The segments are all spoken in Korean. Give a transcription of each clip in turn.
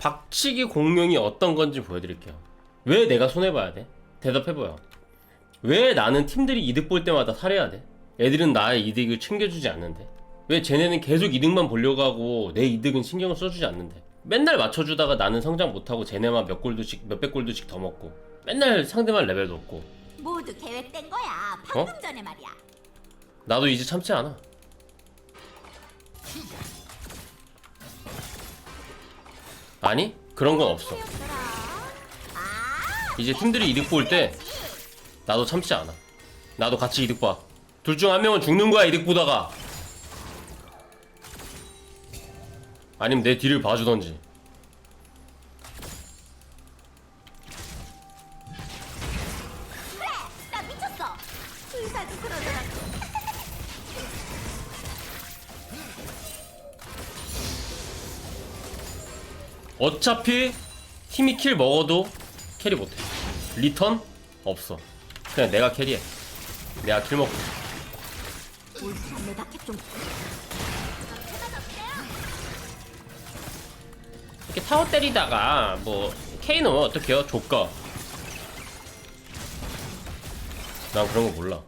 박치기 공룡이 어떤 건지 보여드릴게요. 왜 내가 손해봐야 돼? 대답해봐요. 왜 나는 팀들이 이득 볼 때마다 살해야 돼? 애들은 나의 이득을 챙겨주지 않는데? 왜 쟤네는 계속 이득만 보려고 하고 내 이득은 신경을 써주지 않는데? 맨날 맞춰주다가 나는 성장 못하고 쟤네만 몇 골드씩, 몇백 골드씩 더 먹고 맨날 상대만 레벨 높고 모두 계획된 거야. 방금 전에 말이야. 나도 이제 참지 않아. 아니? 그런 건 없어. 아, 이제 팀들이 이득 볼 때 나도 참지 않아. 나도 같이 이득 봐. 둘 중 한 명은 죽는 거야 이득 보다가. 아니면 내 뒤를 봐주던지. 그래. 나 미쳤어. 어차피 팀이 킬 먹어도 캐리 못해. 리턴 없어. 그냥 내가 캐리해. 내가 킬 먹고. 이렇게 타워 때리다가 뭐 넣으면 어떡해요? 조까. 난 그런 거 몰라.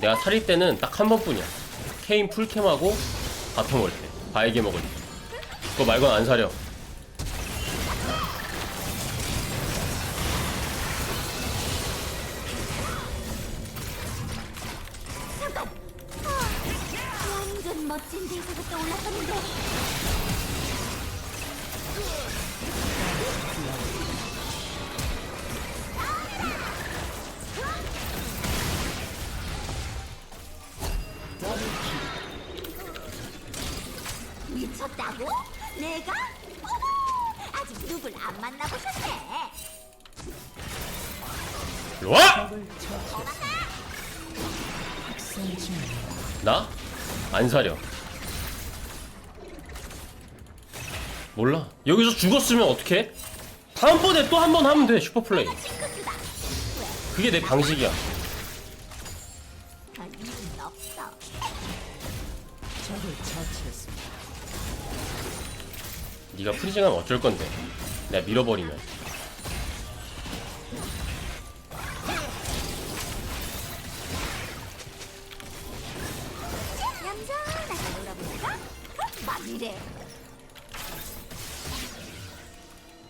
내가 살릴 때는 딱 한 번뿐이야. 케인 풀캠하고 바텀 올 때. 바에게 먹을 때. 그거 말고는 안 사려. 아, 완전 멋진 대사가 떠올랐었는데. 몰라. 여기서 죽었으면 어떡해? 다음번에 또 한 번 하면 돼, 슈퍼플레이. 그게 내 방식이야. 네가 프리징하면 어쩔 건데. 내가 밀어버리면. 이래.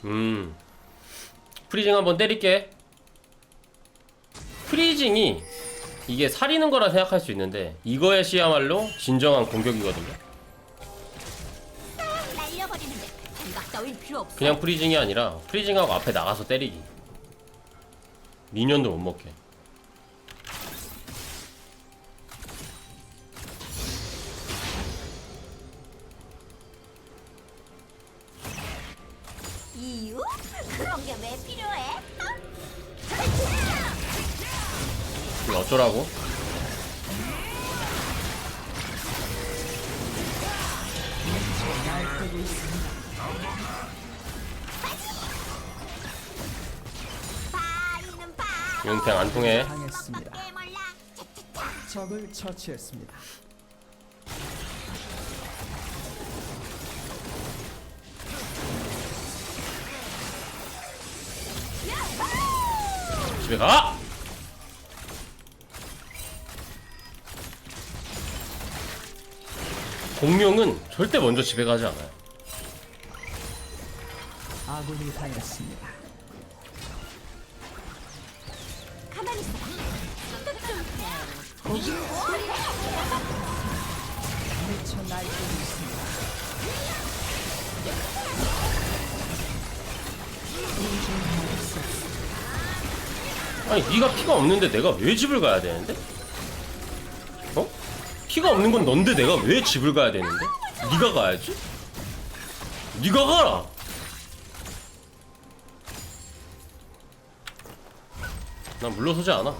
음. 프리징 한번 때릴게. 프리징이 이게 살리는 거라 생각할 수 있는데 이거야시야말로 진정한 공격이거든요. 그냥 프리징이 아니라 프리징하고 앞에 나가서 때리기. 미니언도 못 먹게. 이거 어쩌라고? 용탱 안 통해. 당했습니다. 적을 처치했습니다. 집에 가! 공룡은 절대 먼저 집에 가지 않아요. 아군이 당했습니다. 가만히 있어. 좀 미쳐 날뛰고 있습니다. 아니 네가 피가 없는데 내가 왜 집을 가야 되는데? 어? 피가 없는 건 넌데 내가 왜 집을 가야 되는데? 네가 가야지. 네가 가라. 난 물러서지 않아.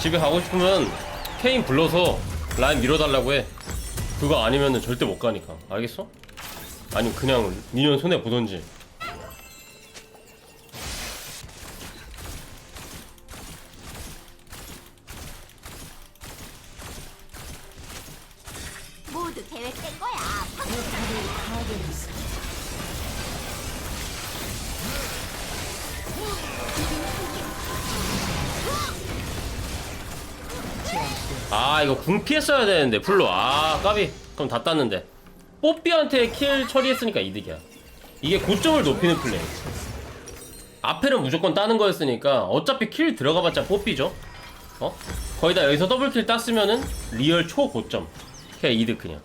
집에 가고 싶으면 케인 불러서 라인 밀어달라고 해. 그거 아니면은 절대 못 가니까. 알겠어? 아니 그냥 미니언 손에 보던지. 궁 피했어야 되는데 풀로. 아 까비. 그럼 다 땄는데. 뽀삐한테 킬 처리했으니까 이득이야. 이게 고점을 높이는 플레이. 앞에는 무조건 따는 거였으니까 어차피 킬 들어가봤자 뽀삐죠. 어? 거의 다 여기서 더블킬 땄으면은 리얼 초고점. 그냥 이득 그냥.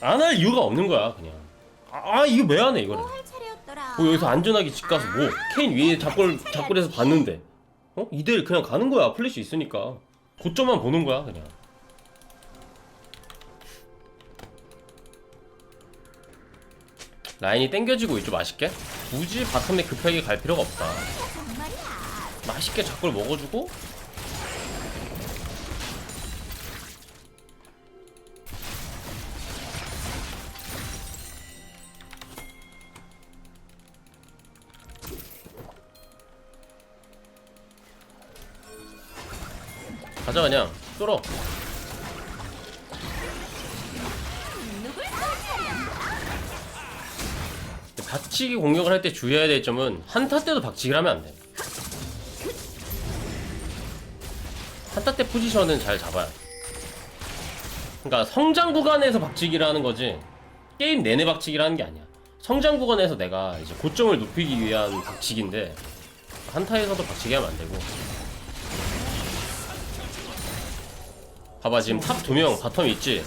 안 할 이유가 없는 거야 그냥. 아, 아 이거 왜 안 해 이거를? 차례였더라. 뭐 여기서 안전하게 집 가서 뭐 케인 위에 잡골 잡골에서 봤는데. 어? 2대1 그냥 가는 거야 플래시 있으니까 고점만 보는 거야 그냥 라인이 땡겨지고 있죠 맛있게 굳이 바텀에 급하게 갈 필요가 없다. 맛있게 잡골 먹어주고 가자 그냥 뚫어. 박치기 공격을 할 때 주의해야 될 점은 한타 때도 박치기를 하면 안 돼. 한타 때 포지션은 잘 잡아야 돼. 그러니까 성장 구간에서 박치기를 하는 거지 게임 내내 박치기를 하는 게 아니야. 성장 구간에서 내가 이제 고점을 높이기 위한 박치기인데 한타에서도 박치기 하면 안 되고. 봐봐 지금 탑 두 명 바텀 있지?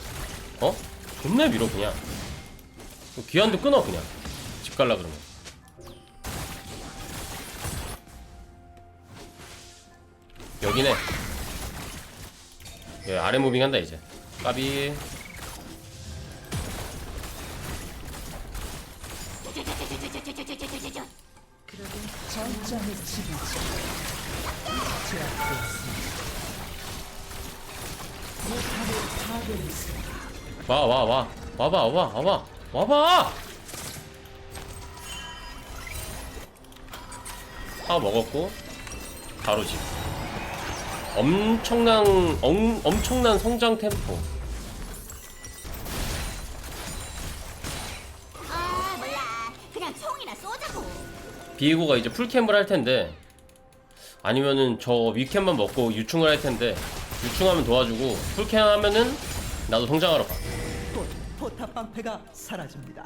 어? 존나 밀어 그냥. 귀한도 끊어 그냥. 집 갈라 그러면. 여기네. 예, 아래 무빙한다 이제. 까비. 그러게 전장의 지배자 와 와 와. 와봐 와봐 와봐. 와봐! 파 먹었고 바로 집. 엄청난 엄, 엄청난 성장 템포. 아 몰라. 그냥 총이나 쏘자고. 비에고가 이제 풀캠을 할 텐데 아니면은 저 위캠만 먹고 유충을 할 텐데 유충하면 도와주고 풀캠 하면은 나도 성장하러 가곧 포탑 방패가 사라집니다.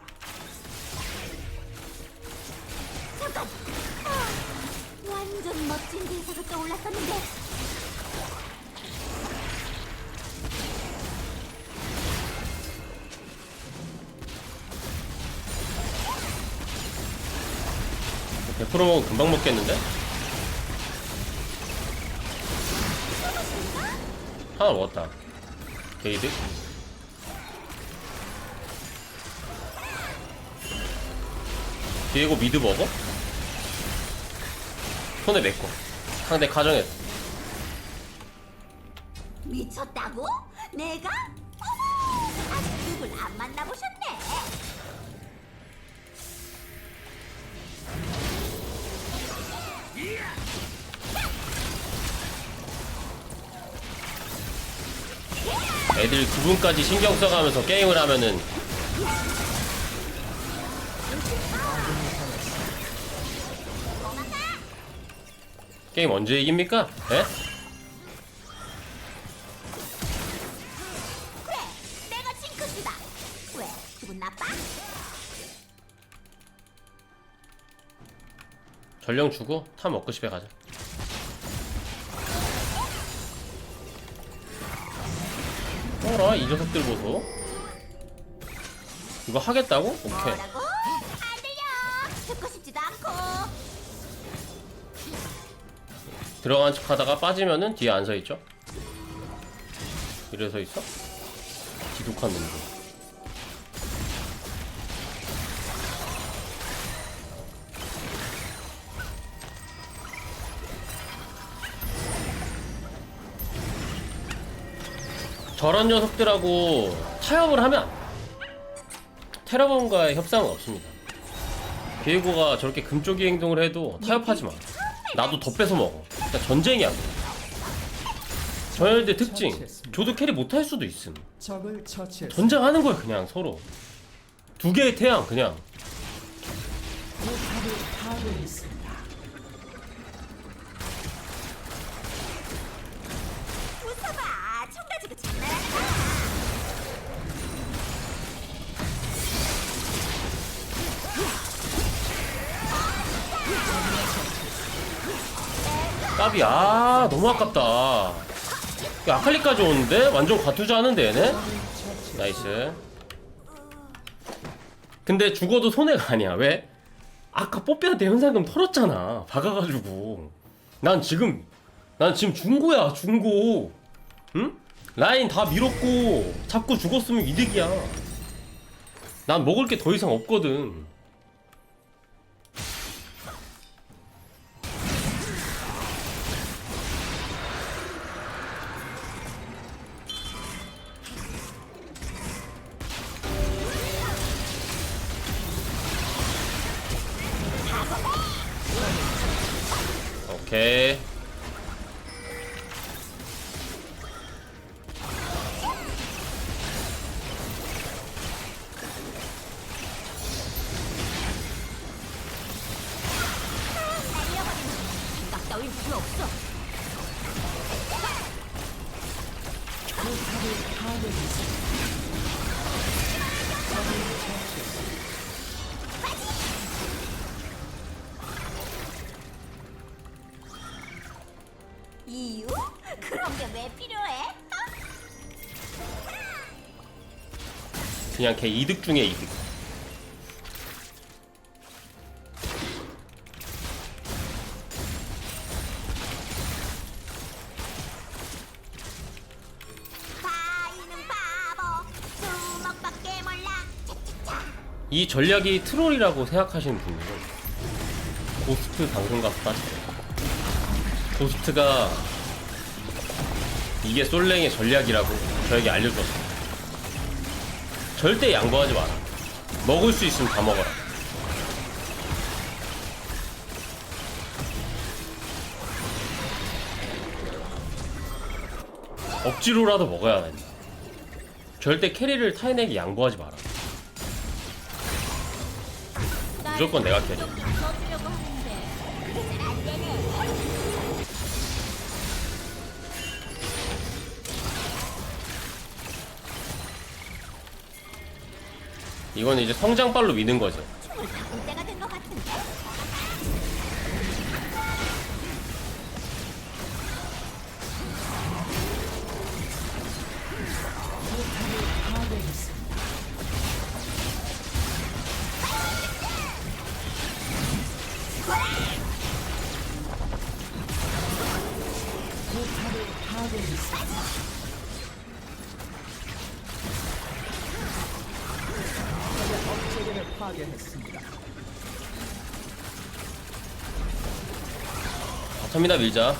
잠깐. 아, 완전 멋진 대사가 떠올랐었는데. 뭐100% 먹으면 금방 먹겠는데? 하나 먹었다 게이드 디에고 미드 먹어? 손에 메꿔 상대 가정했어 미쳤다고? 내가? 어머, 아직 누굴 안 만나보셨네. 애들 구분까지 신경 써가면서 게임을 하면은 게임 언제 이깁니까? 예? 기분 나빠? 전령 주고 타 먹고 집에 가자. 어라 이 녀석들 보소. 이거 하겠다고? 오케이. 뭐라고? 안 들려. 듣고 싶지도 않고. 들어간 척 하다가 빠지면은 뒤에 안서 있죠? 이래 서 있어? 지독한 놈들. 저런 녀석들하고 타협을 하면. 테러범과의 협상은 없습니다. 비에고가 저렇게 금쪽이 행동을 해도 타협하지 마. 나도 더 뺏어 먹어. 그러니까 전쟁이야. 저혈대 특징 저도 캐리 못할 수도 있음. 전쟁하는 거야 그냥 서로 두 개의 태양 그냥 까비. 아 너무 아깝다. 야, 아칼리까지 오는데? 완전 과투자 하는데 얘네? 나이스. 근데 죽어도 손해가 아니야. 왜? 아까 뽀삐한테 현상금 털었잖아. 박아가지고. 난 지금 난 지금 중고야 중고. 응? 라인 다 밀었고 잡고 죽었으면 이득이야. 난 먹을 게 더 이상 없거든 이유? 그런 게 왜 필요해? 어? 그냥 걔 이득 중에 이득 이 전략이 트롤이라고 생각하시는 분들은 고스트 방송 가서 따지세요. 고스트가 이게 솔랭의 전략이라고 저에게 알려줬어요. 절대 양보하지 마라. 먹을 수 있으면 다 먹어라. 억지로라도 먹어야 된다. 절대 캐리를 타인에게 양보하지 마라. 무조건 내가 되네. 이건 이제 성장빨로 미는 거죠. 억제기를 파괴했습니다. 바텀이나 밀자.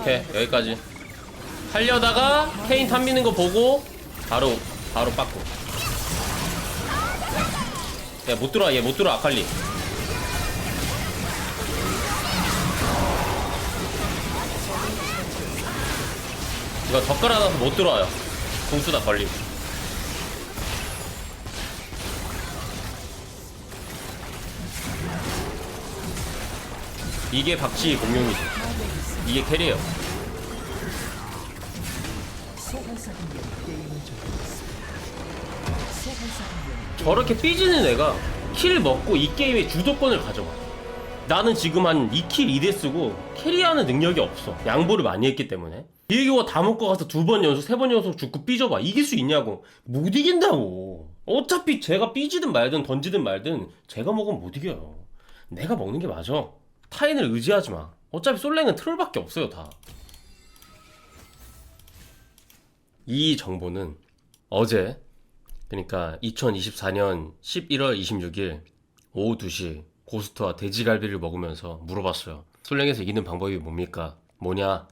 오케이 여기까지. 하려다가 케인 탐 미는 거 보고 바로 바로 빠꾸. 야못 들어와 얘 못 들어와 아칼리. 이거 젓가락 나서 못 들어와요. 공수다 걸리고. 이게 박쥐 공룡이지. 이게 캐리예요. 저렇게 삐지는 애가 킬 먹고 이 게임의 주도권을 가져가. 나는 지금 한 2킬 2대 쓰고 캐리하는 능력이 없어. 양보를 많이 했기 때문에. 이거 다 먹고 가서 두 번 연속, 세 번 연속 죽고 삐져봐. 이길 수 있냐고. 못 이긴다고. 어차피 제가 삐지든 말든 던지든 말든 제가 먹으면 못 이겨요. 내가 먹는 게 맞아. 타인을 의지하지 마. 어차피 솔랭은 트롤밖에 없어요, 다. 이 정보는 어제 그러니까 2024년 11월 26일 오후 2시 고스트와 돼지갈비를 먹으면서 물어봤어요. 솔랭에서 이기는 방법이 뭡니까? 뭐냐?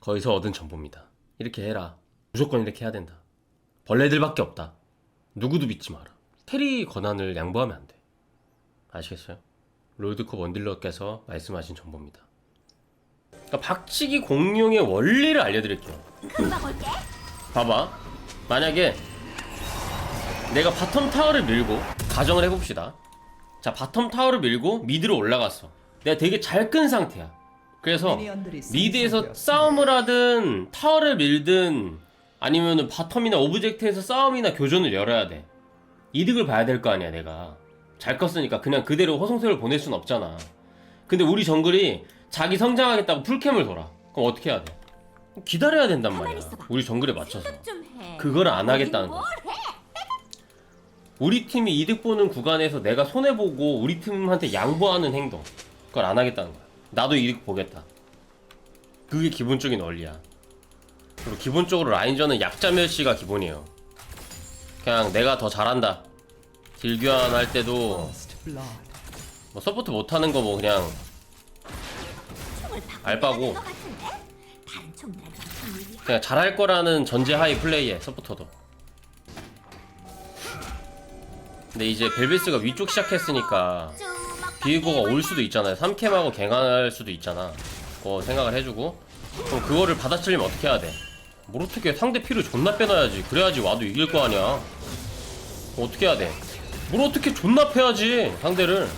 거기서 얻은 정보입니다. 이렇게 해라. 무조건 이렇게 해야 된다. 벌레들밖에 없다. 누구도 믿지 마라. 테리 권한을 양보하면 안 돼. 아시겠어요? 롤드컵 원딜러께서 말씀하신 정보입니다. 그러니까 박치기 공룡의 원리를 알려드릴게요. 봐봐. 만약에 내가 바텀 타워를 밀고 가정을 해봅시다. 자 바텀 타워를 밀고 미드로 올라갔어. 내가 되게 잘 끈 상태야. 그래서 미드에서. 싸움을 하든 타워를 밀든 아니면 바텀이나 오브젝트에서 싸움이나 교전을 열어야 돼. 이득을 봐야 될 거 아니야 내가. 잘 컸으니까 그냥 그대로 허송세를 보낼 순 없잖아. 근데 우리 정글이 자기 성장하겠다고 풀캠을 돌아. 그럼 어떻게 해야 돼? 기다려야 된단 말이야. 우리 정글에 맞춰서. 그걸 안 하겠다는 뭘 거야. 해? 우리 팀이 이득 보는 구간에서 내가 손해 보고 우리 팀한테 양보하는 행동. 그걸 안 하겠다는 거야. 나도 이득 보겠다. 그게 기본적인 원리야. 그리고 기본적으로 라인전은 약자 멸시가 기본이에요. 그냥 내가 더 잘한다. 딜교환 할 때도. 뭐 서포트 못하는 거 뭐 그냥 알바고. 그냥 잘할 거라는 전제 하에 플레이해 서포터도. 근데 이제 벨베스가 위쪽 시작했으니까 비에고가 올 수도 있잖아요. 3캠하고 갱할 수도 있잖아. 그거 생각을 해주고 그럼 그거를 받아치려면 어떻게 해야 돼? 뭘 어떻게 해? 상대 피를 존나 빼놔야지. 그래야지 와도 이길 거 아니야. 어떻게 해야 돼? 뭘 어떻게 존나 패야지 상대를.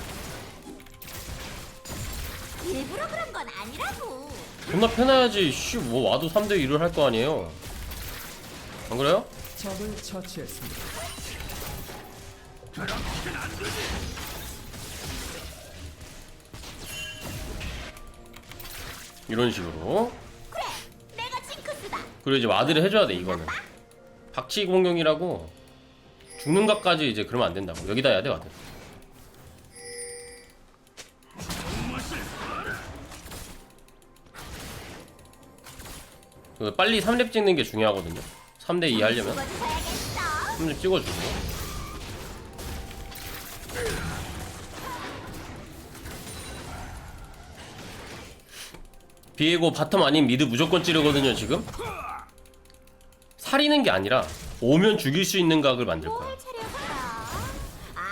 일부러 그런 건 아니라고. 존나 패놔야지. 씨뭐 와도 3대 1을 할 거 아니에요. 안 그래요? 적을 처치했습니다. 이런 식으로. 그래, 내가 징크스다. 그리고 이제 와드를 해줘야 돼 이거는. 박치 공격이라고 죽는 각까지 이제 그러면 안 된다고. 여기다 해야 돼 와드. 그 빨리 3렙 찍는 게 중요하거든요. 3대 2 하려면 죽어주셔야겠어. 3렙 찍어주고. 비에고 바텀 아닌 미드 무조건 찌르거든요 지금. 살리는 게 아니라 오면 죽일 수 있는 각을 만들 거야. 아.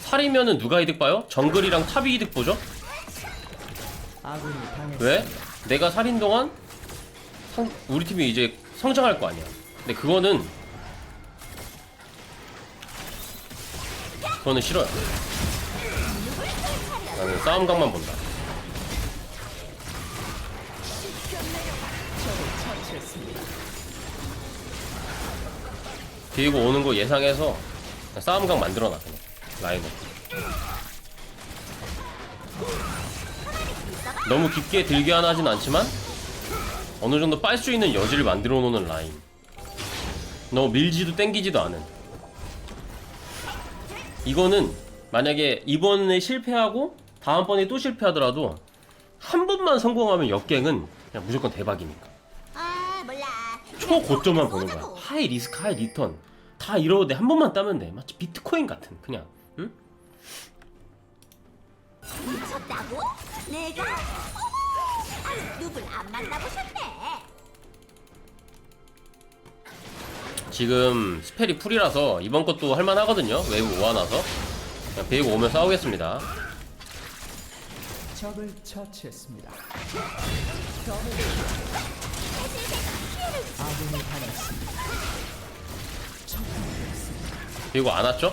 살이면은 누가 이득 봐요? 정글이랑 탑이 이득 보죠? 왜? 내가 살인 동안 상- 우리 팀이 이제 성장할 거 아니야. 근데 그거는 그거는 싫어요. 나는 싸움각만 본다. 비고 오는 거 예상해서 싸움각 만들어놔 그냥 라인을. 너무 깊게 들게 하나 하진 않지만 어느 정도 빨 수 있는 여지를 만들어 놓는 라인. 너무 밀지도 땡기지도 않은. 이거는 만약에 이번에 실패하고 다음번에 또 실패하더라도 한 번만 성공하면 역갱은 그냥 무조건 대박이니까. 아. 초고점만 보는 거야. 하이 리스크, 하이 리턴. 다 이러고 돼. 한 번만 따면 돼. 마치 비트코인 같은 그냥. 응? 미쳤다고? 내가? 어머, 아니, 누굴 안 만나보셨네. 지금 스펠이 풀이라서 이번 것도 할만하거든요. 웨이브 오아나서. 그냥 베이고 오면 싸우겠습니다. 적을 처치했습니다. 아군이 당했습니다. 베이고 안 왔죠? 어.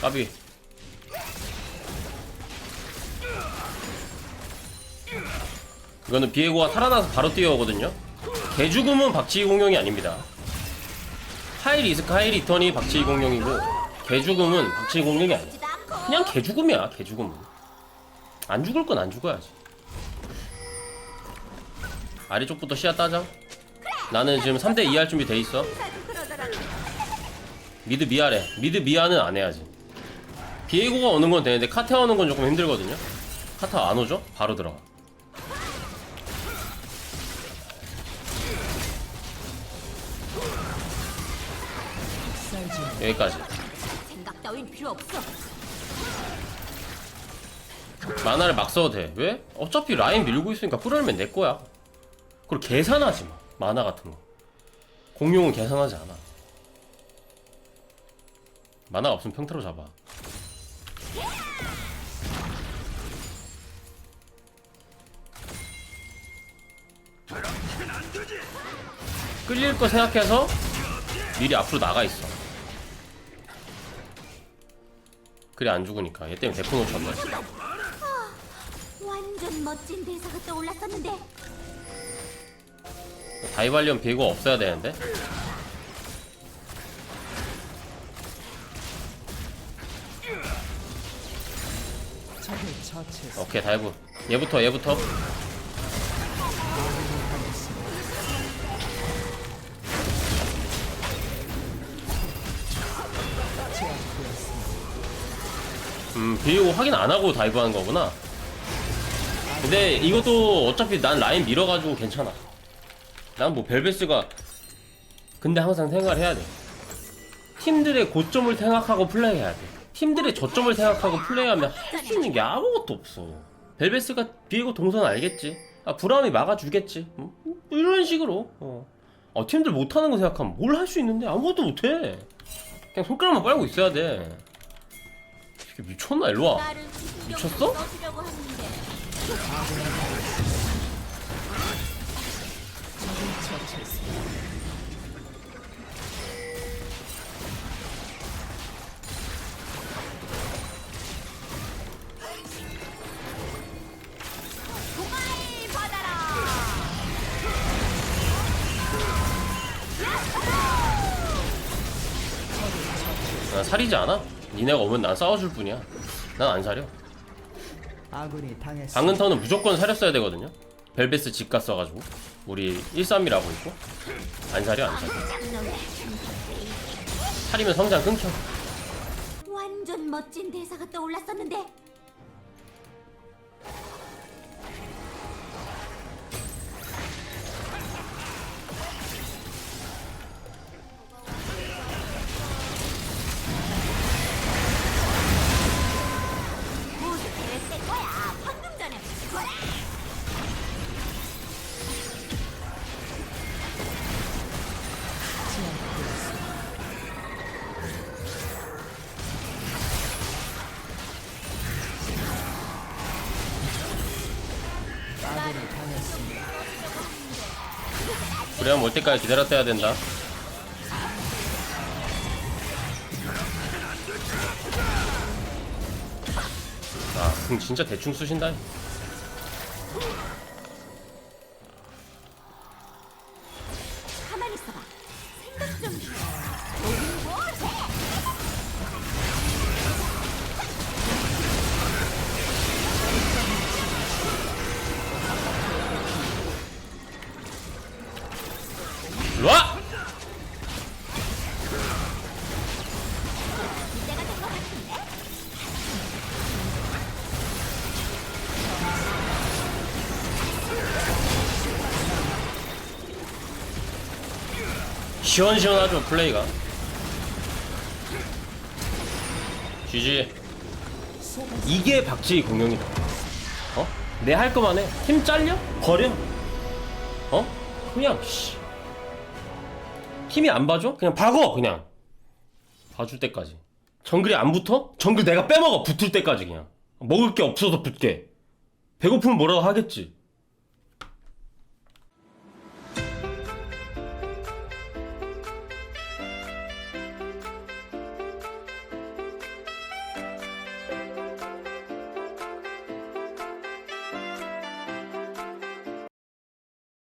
까비. 이거는 비에고가 살아나서 바로 뛰어오거든요. 개죽음은 박치기 공룡이 아닙니다. 하이 리스크 하이 리턴이 박치기 공룡이고 개죽음은 박치기 공룡이 아니야. 그냥 개죽음이야 개죽음은. 안 죽을 건 안 죽어야지. 아래쪽부터 시야 따자. 나는 지금 3대 2 할 준비 돼 있어. 미드 미아래. 미드 미아는 안 해야지. 비에고가 오는 건 되는데 카타 오는 건 조금 힘들거든요. 카타 안 오죠? 바로 들어가. 여기까지. 생각 따윈 필요 없어. 만화를 막 써도 돼. 왜? 어차피 라인 밀고 있으니까 끌어올면 내 거야. 그리고 계산하지 마 만화 같은 거. 공룡은 계산하지 않아. 만화가 없으면 평타로 잡아. 끌릴 거 생각해서 미리 앞으로 나가 있어 그래 안 죽으니까. 얘 때문에 대포 놓쳤네 완전 멋진 대사가 떠올랐었는데. 다이발리언 비고 없어야 되는데. 오케이 다이브. 얘부터 얘부터 음 비고 확인 안 하고 다이브 하는 거구나. 근데 이것도 어차피 난 라인 밀어가지고 괜찮아. 난 뭐 벨베스가 근데 항상 생각해야 돼. 팀들의 고점을 생각하고 플레이해야 돼. 팀들의 저점을 생각하고 플레이하면 할 수 있는 게 아무것도 없어. 벨베스가 비고 동선 알겠지? 아 브라움이 막아주겠지? 음? 뭐 이런 식으로. 어. 어, 팀들 못하는 거 생각하면 뭘 할 수 있는데 아무것도 못해. 그냥 손가락만 빨고 있어야 돼 미쳤나 일로와 미쳤어? 사리지 않아? 니네가 오면 난 싸워줄 뿐이야. 난 안 사려. 아군이. 방금 턴은 무조건 사렸어야 되거든요. 벨베스 집가 써가지고. 우리 1-3이라고 있고. 안 사려 안 사려. 사리면 성장 끊겨. 완전 멋진 대사가 떠올랐었는데 그래야 올 때까지 기다렸어야 된다. 아 그럼 진짜 대충 쓰신다 시원시원하죠 플레이가. GG 이게 박지희 공룡이다. 어? 내 할 거만 해팀 잘려? 버려 어? 그냥 씨. 팀이 안 봐줘? 그냥 박어 그냥. 봐줄 때까지. 정글이 안 붙어? 정글 내가 빼먹어. 붙을 때까지 그냥. 먹을 게 없어서 붙게. 배고프면 뭐라고 하겠지